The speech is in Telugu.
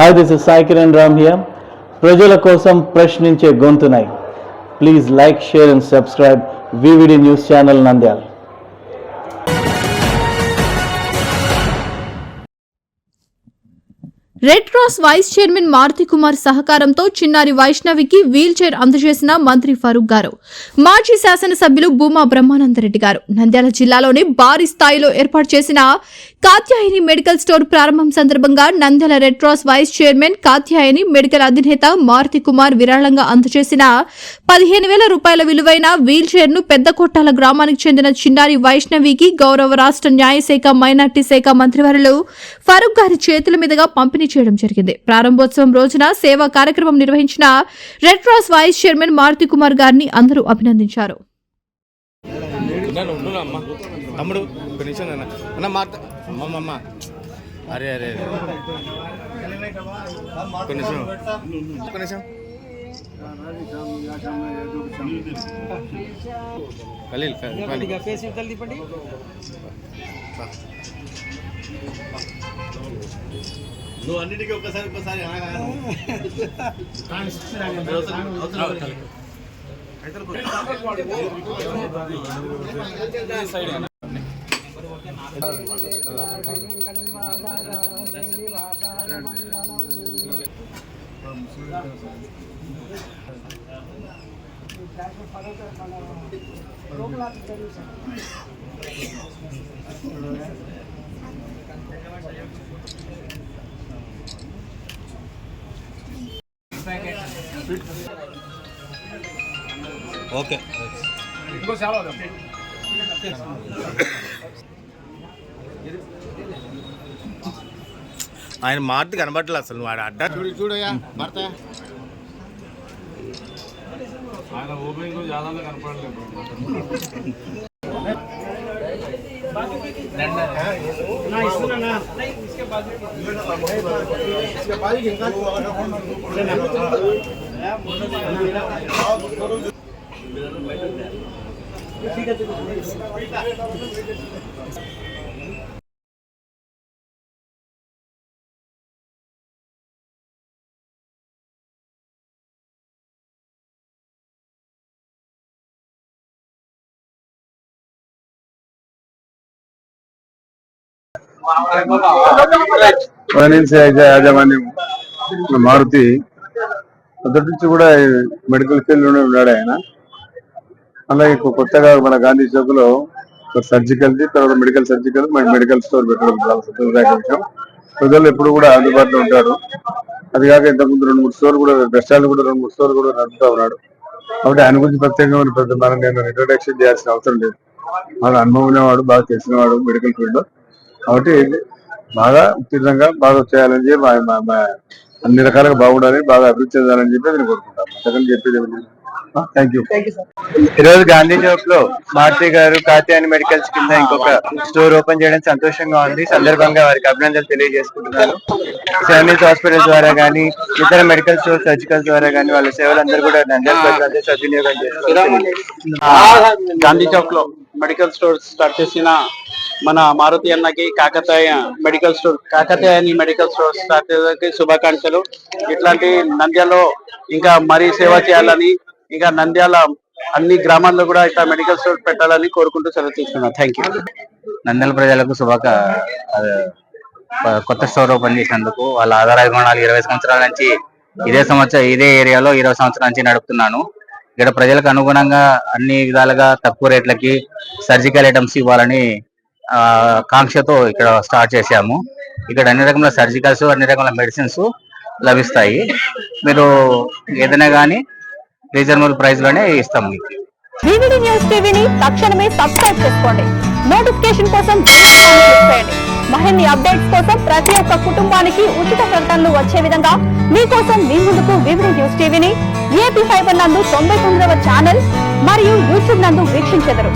Hi this is Sai Kiran Ram here ప్రజల కోసం ప్రశ్నించే గొంతునై. Please like share and subscribe VVD news channel Nandyal red cross vice chairman Maruthi Kumar సహకారంతో చిన్నారి వైష్ణవికి వీల్ చైర్ అందజేసిన మంత్రి ఫరూక్ గారు. మాజీ శాసనసభ్యులు భూమా బ్రహ్మానందరెడ్డి గారు. నంద్యాల జిల్లాలోని భారీ స్థాయిలో ఏర్పాటు చేసిన కాత్యాయని మెడికల్ స్టోర్ ప్రారంభం సందర్భంగా నందల red cross vice chairman Katyayani medical అధినేత మారుతి కుమార్ విరాళంగా అందజేసిన పదిహేను వేల రూపాయల విలువైన వీల్ చైర్ను పెద్ద కొట్టాల గ్రామానికి చెందిన చిన్నారి వైష్ణవికి గౌరవ రాష్ట్ర న్యాయశాఖ మైనార్టీ శాఖ మంత్రివర్యులు ఫరూక్ గారి చేతుల మీదుగా పంపిణీ చేయడం జరిగింది. ప్రారంభోత్సవం రోజున సేవా కార్యక్రమం నిర్వహించిన red cross vice chairman Maruti Kumar గారిని అందరూ అభినందించారు. తమ్ముడు అన్న అన్న మాట అమ్మమ్మ అరే అరే అరే. ఒక నిమిషం. ఒక నిమిషం. ఖలీల్ ఖలీల్ నువ్వు అన్నిటికీ ఒక్కసారి ఒక్కసారి Oke. Okay. Okay. ఆయన మాట కనబట్టలేదు అసలు వాడు అడ్డ చూడు చూడయ్యా భర్త. ఆయన ఓపెనింగ్ జాదాలో కనపడలేదు. ఫైనాన్స్ యాజమాన్యం మారుతి. మొదటి నుంచి కూడా మెడికల్ ఫీల్డ్లోనే ఉన్నాడు ఆయన. అలాగే ఇప్పుడు కొత్తగా మన గాంధీ చౌక్లో సర్జికల్ది సర్జికల్ తర్వాత మెడికల్ సర్జికల్ మెడికల్ స్టోర్ పెట్టడం చాలా విషయం. ప్రజలు ఎప్పుడు కూడా అందుబాటులో ఉంటారు. అది కాక ఇంతకుముందు రెండు మూడు స్టోర్ కూడా రెస్టారెంట్ కూడా రెండు మూడు స్టోర్ కూడా నడుపుతా ఉన్నాడు. కాబట్టి ఆయన గురించి ప్రత్యేకంగా పెద్ద మనం నేను ఇంట్రొడక్షన్ చేయాల్సిన అవసరం లేదు. బాగా అనుభవం ఉన్నవాడు బాగా తెలిసినవాడు మెడికల్ ఫీల్డ్ కాబట్టి బాగా ఉత్తీర్ణంగా బాగా చేయాలని చెప్పి అన్ని రకాలుగా బాగుండాలి బాగా అభివృద్ధి చెందాలని చెప్పి నేను కోరుకుంటాను. అంతకని చెప్పేది థ్యాంక్ యూ ఈ రోజు గాంధీ చౌక్లో మారుతి గారు కాత్యాయని మెడికల్స్ కింద ఇంకొక స్టోర్ ఓపెన్ చేయడం సంతోషంగా ఉంది. సందర్భంగా వారికి అభినందనలు తెలియజేసుకుంటున్నాను. సైనిక్ హాస్పిటల్ ద్వారా గానీ ఇతర మెడికల్ స్టోర్ సర్జికల్ ద్వారా గానీ వాళ్ళ సేవలందరూ కూడా నంద్యాల ప్రజలందరూ సద్వినియోగం చేసుకోవాలి గాంధీ చౌక్లో మెడికల్ స్టోర్ స్టార్ట్ చేసిన మన మారుతి అన్నకి కాకతాయ మెడికల్ స్టోర్ కాకతాయ అని మెడికల్ స్టోర్ స్టార్ట్ శుభాకాంక్షలు. ఇట్లాంటి నంద్యాలలో ఇంకా మరీ సేవ చేయాలని ఇంకా నంద్యాల అన్ని గ్రామాల్లో కూడా ఇట్లా మెడికల్ స్టోర్ పెట్టాలని కోరుకుంటూ సెలవు తీసుకున్నాను. థ్యాంక్ యూ నంద్యాల ప్రజలకు శుభాక కొత్త స్టోర్ ఓపెన్ చేసినందుకు వాళ్ళ ఆధార అభిమానాలు ఇరవై సంవత్సరాల నుంచి ఇదే సంవత్సరం ఇదే ఏరియాలో ఇరవై సంవత్సరాల నుంచి నడుపుతున్నాను. ఇక్కడ ప్రజలకు అనుగుణంగా అన్ని విధాలుగా తక్కువ రేట్లకి సర్జికల్ ఐటమ్స్ ఇవ్వాలని కాంక్షతో ఇక్కడ స్టార్ట్ చేశాము. ఇక్కడ అన్ని రకముల సర్జికల్స్ అన్ని రకముల మెడిసిన్స్ లభిస్తాయి. మీరు ఏదైనా కానీ రీజనబుల్ ప్రైస్లోనే ఇస్తాం మీకు. వివిడి న్యూస్ టీవీని తక్షణమే సబ్స్క్రైబ్ చేసుకోండి. నోటిఫికేషన్ కోసం బెల్ అప్డేట్స్ కోసం ప్రతి ఒక్క కుటుంబానికి ఉచిత ప్రకటనలు వచ్చే విధంగా మీకోసం మీ ముందుకు వివిడి న్యూస్ టీవీని ఏపీ ఫైబర్ నందు తొంభై తొమ్మిదవ ఛానల్ మరియు యూట్యూబ్ నందు వీక్షించెదరు.